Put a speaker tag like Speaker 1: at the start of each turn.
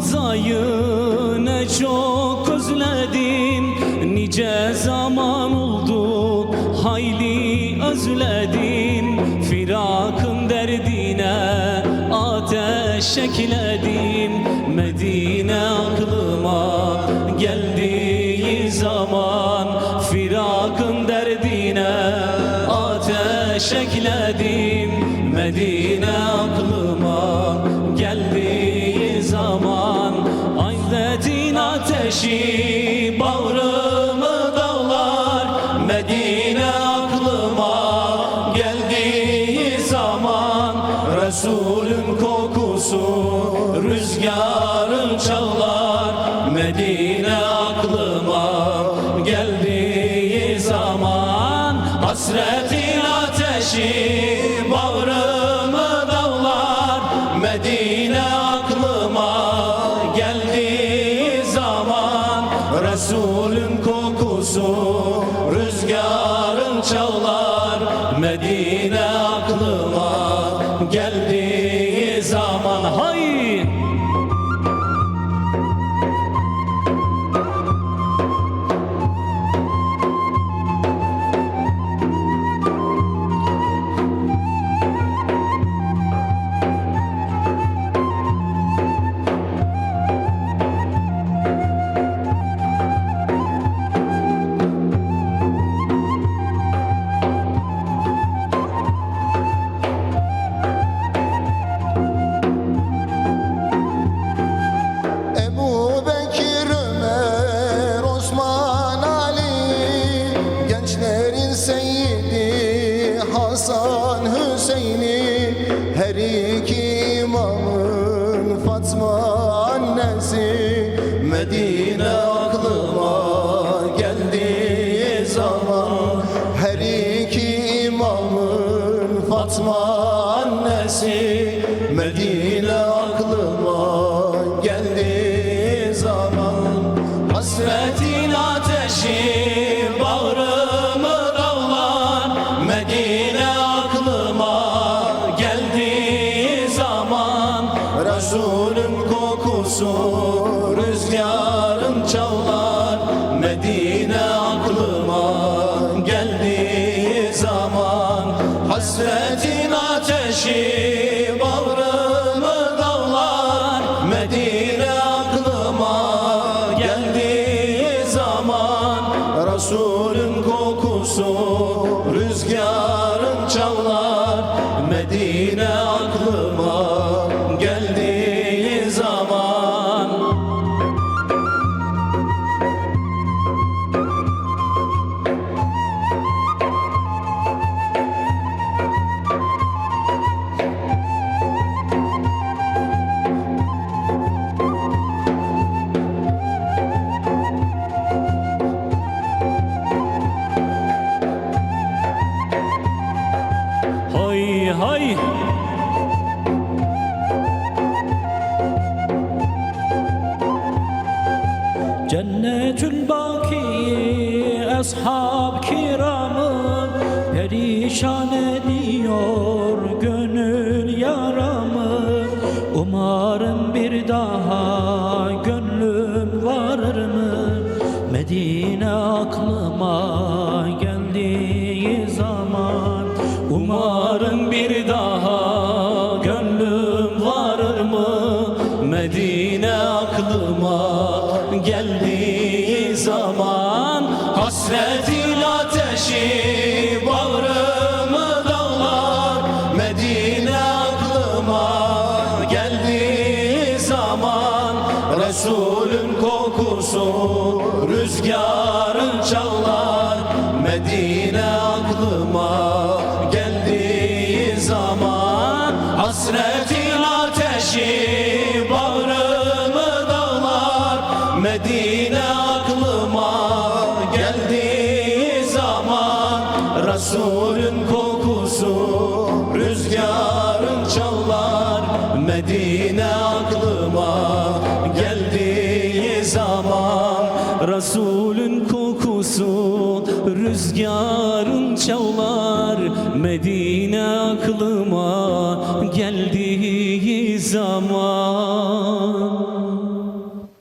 Speaker 1: Asayı ne çok özledim Nice zaman oldu hayli özledim. Firakın derdine ateş ekledim Medine aklıma geldiği zaman Firakın derdine ateş ekledim Medine ateşi bağrımı dağlar. Medine aklıma geldiği zaman Resulün kokusu rüzgarın çalar. Medine aklıma geldiği zaman Hasretin ateşi Resulün kokusu rüzgarın çalar Medine aklıma
Speaker 2: Fatma annesi Medine aklıma geldiği zaman.
Speaker 1: Hasretin ateşi bağrımı dağlar Medine aklıma geldiği zaman.
Speaker 2: Resulün kokusu
Speaker 1: rüzgarın çalar rüzgarın çalar Medine aklıma Hay. Cennetül baki ashab kiramı Perişan ediyor gönül yaramı. Umarım bir daha gönlüm varır mı? Medine aklıma rüzgarın çalar Medine aklıma geldiği zaman Hasretin ateşi bağrımı dağlar. Medine aklıma geldiği zaman Resulün kokusu rüzgarın çalar. Medine rüzgarın çalar Medine aklıma geldiği zaman